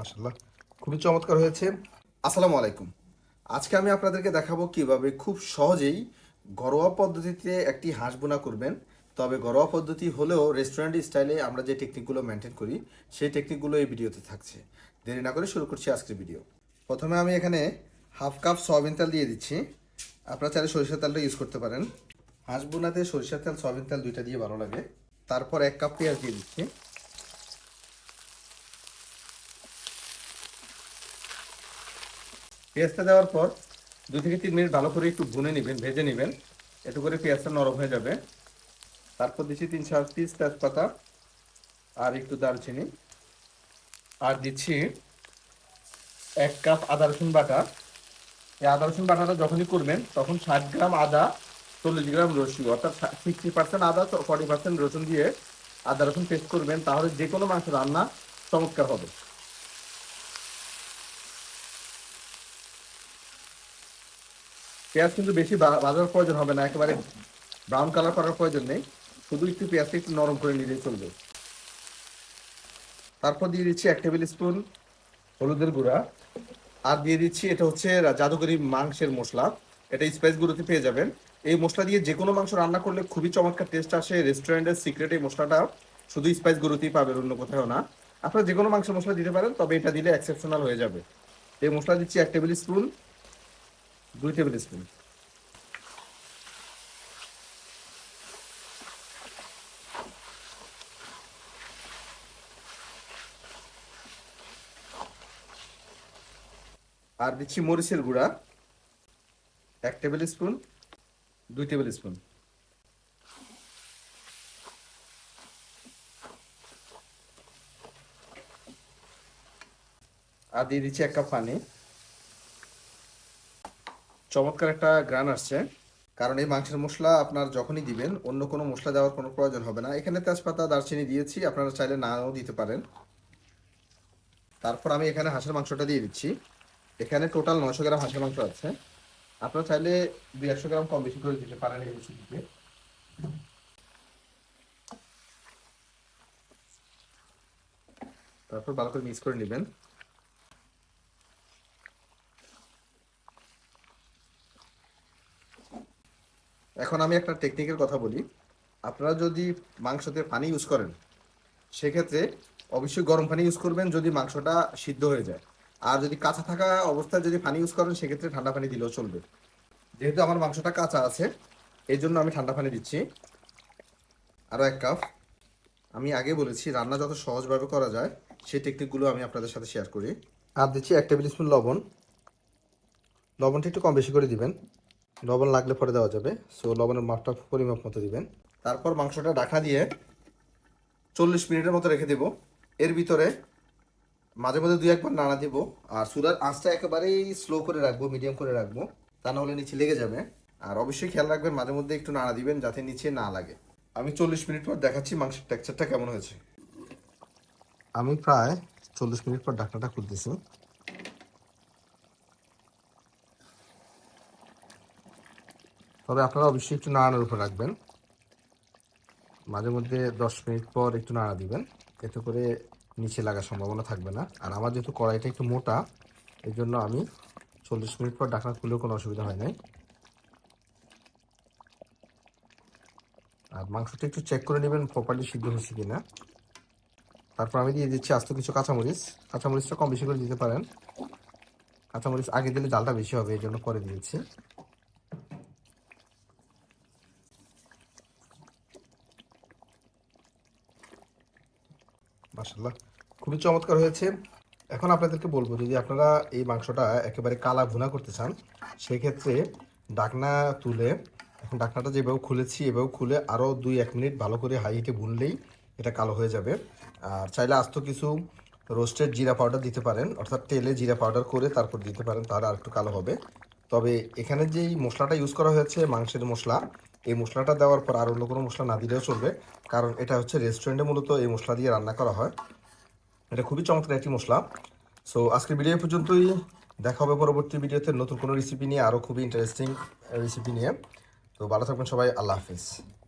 মাসাল্লাহ খুবই চমৎকার হয়েছে। আসসালামু আলাইকুম। আজকে আমি আপনাদেরকে দেখাবো কীভাবে খুব সহজেই ঘরোয়া পদ্ধতিতে একটি হাঁস বোনা করবেন। তবে ঘরোয়া পদ্ধতি হলেও রেস্টুরেন্ট স্টাইলে আমরা যে টেকনিকগুলো মেনটেন করি, সেই টেকনিকগুলো এই ভিডিওতে থাকছে। দেরি না করে শুরু করছি আজকের ভিডিও প্রথমে আমি এখানে হাফ কাপ সয়াবিন তেল দিয়ে দিচ্ছি। আপনারা চাইলে সরিষার তেলটা ইউজ করতে পারেন। হাঁস বোনাতে সরিষার তেল, সয়াবিন তেল দুইটা দিয়ে ভালো লাগে। তারপর এক কাপ পেঁয়াজ দিয়ে দিচ্ছি। পেঁয়াজটা দেওয়ার পর দু থেকে তিন মিনিট ভালো করে একটু ভুনে নেবেন, ভেজে নেবেন। এতে করে পেঁয়াজটা নরম হয়ে যাবে। তারপর দিচ্ছি তিন চার পিস তেজপাতা আর একটু দারচিনি। আর দিচ্ছি এক কাপ আদা রসুন বাটা। এই আদা রসুন বাটাটা যখনই করবেন, তখন ষাট গ্রাম আদা, চল্লিশ গ্রাম রসুন, অর্থাৎ সিক্সটি পার্সেন্ট আদা ফর্টি পার্সেন্ট রসুন দিয়ে আদা রসুন পেস্ট করবেন, তাহলে যে কোনো মাংস রান্না চমৎকার হবে। পেঁয়াজ কিন্তু বেশি ভাজার প্রয়োজন হবে না, একেবারে ব্রাউন কালার করার প্রয়োজন নেই। শুধু একটু পেঁয়াজটা একটু নরম করে নিলে চলবে। তারপর দিয়ে দিচ্ছি এক টেবিল স্পুন হলুদের গুঁড়া। আর দিয়ে দিচ্ছি এটা হচ্ছে জাদুকরি মাংসের মশলা। এটা স্পাইস গুঁড়োতে পেয়ে যাবেন। এই মশলা দিয়ে যে কোনো মাংস রান্না করলে খুবই চমৎকার টেস্ট আসে। রেস্টুরেন্টের সিক্রেট এই মশলাটা শুধু স্পাইস গুঁড়োতেই পাবেন, অন্য কোথাও না। আপনারা যে কোনো মাংস মশলা দিতে পারেন, তবে এটা দিলে এক্সেপশনাল হয়ে যাবে। এই মশলা দিচ্ছি এক টেবিল স্পুন দুই টেবিল স্পুন আর দিচ্ছি মরিচের গুঁড়া। এক টেবিল স্পুন দুই টেবিল স্পুন আর দিয়ে দিচ্ছি এক কাপ পানি চমৎকার একটা গ্রান আসছে। কারণ এই মাংসের মশলা আপনার যখনই দিবেন, অন্য কোনো মশলা দেওয়ার কোনো প্রয়োজন হবে না। এখানে তেজপাতা, দারচিনি দিয়েছি, আপনারা চাইলে নাও দিতে পারেন। তারপর আমি এখানে হাঁসের মাংসটা দিয়ে দিচ্ছি। এখানে টোটাল নয়শো গ্রাম হাঁসের মাংস আছে। আপনারা চাইলে দুই একশো গ্রাম কম বেশি করে দিতে পারেন তারপর ভালো করে মিক্স করে নেবেন। এখন আমি একটা টেকনিকের কথা বলি। আপনারা যদি মাংসতে পানি ইউজ করেন, সেক্ষেত্রে অবশ্যই গরম পানি ইউজ করবেন যদি মাংসটা সিদ্ধ হয়ে যায়। আর যদি কাঁচা থাকা অবস্থায় যদি পানি ইউজ করেন, সেক্ষেত্রে ঠান্ডা পানি দিলেও চলবে। যেহেতু আমার মাংসটা কাঁচা আছে এই জন্য আমি ঠান্ডা পানি দিচ্ছি। আরও এক কাপ আমি আগে বলেছি, রান্না যত সহজভাবে করা যায়, সেই টেকনিকগুলো আমি আপনাদের সাথে শেয়ার করি। আর দিচ্ছি এক টেবিল স্পুন লবণ। লবণটা একটু কম বেশি করে দিবেন। লবণ লাগলে পরে দেওয়া যাবে। সো লবণের মাপটা পরিমাপ মতো দিবেন। তারপর মাংসটা ঢাকা দিয়ে চল্লিশ মিনিটের মতো রেখে দেব। এর ভিতরে মাঝে মাঝে দুই একবার নাড়া দেব। আর চুলার আঁচটা একেবারেই স্লো করে রাখব মিডিয়াম করে রাখব। তা না হলে নিচে লেগে যাবে। আর অবশ্যই খেয়াল রাখবেন, মাঝে মধ্যে একটু নাড়া দিবেন যাতে নিচে না লাগে। আমি চল্লিশ মিনিট পর দেখাচ্ছি মাংসের টেক্সচারটা কেমন হয়েছে। আমি প্রায় চল্লিশ মিনিট পর ঢাকনাটা খুলতেছি। তবে আপনারা অবশ্যই একটু নাড়ানোর উপর রাখবেন। মাঝে মধ্যে দশ মিনিট পর একটু নাড়া দিবেন। এতে করে নিচে লাগার সম্ভাবনা থাকবে না। আর আমার যেহেতু কড়াইটা একটু মোটা এই জন্য আমি চল্লিশ মিনিট পর ডাকনা খুলেও কোনো অসুবিধা হয় নাই। আর মাংসটা একটু চেক করে নেবেন প্রপারলি সিদ্ধ হচ্ছে কিনা। তারপর আমি দিয়ে দিচ্ছি আস্ত কিছু কাঁচামরিচ। কাঁচামরিচটা কম বেশি করে দিতে পারেন। কাঁচামরিচ আগে দিলে জালটা বেশি হবে এই জন্য পরে দিয়েছি মাসাল্লাহ খুবই চমৎকার হয়েছে। এখন আপনাদেরকে বলব, যদি আপনারা এই মাংসটা একেবারে কালা ভুনা করতে চান, সেক্ষেত্রে ডাকনা তুলে, এখন ডাকনাটা যেভাবে খুলেছি, এভাবে খুলে আরও দুই এক মিনিট ভালো করে হাই হিটে ভুনলেই এটা কালো হয়ে যাবে। আর চাইলে আস্ত কিছু রোস্টেড জিরা পাউডার দিতে পারেন, অর্থাৎ তেলে জিরা পাউডার করে তারপর দিতে পারেন, তাহলে আর একটু কালো হবে। তবে এখানে যেই মশলাটা ইউজ করা হয়েছে, মাংসের মশলা এই মশলাটা দেওয়ার পর আর অন্য কোনো মশলা না দিলেও চলবে। কারণ এটা হচ্ছে রেস্টুরেন্টে মূলত এই মশলা দিয়ে রান্না করা হয়। এটা খুবই চমৎকার একটি মশলা। সো আজকের ভিডিও পর্যন্তই। দেখা হবে পরবর্তী ভিডিওতে নতুন কোনো রেসিপি নিয়ে, আরও খুবই ইন্টারেস্টিং রেসিপি নিয়ে। তো, ভালো থাকবেন সবাই। আল্লাহ হাফিজ।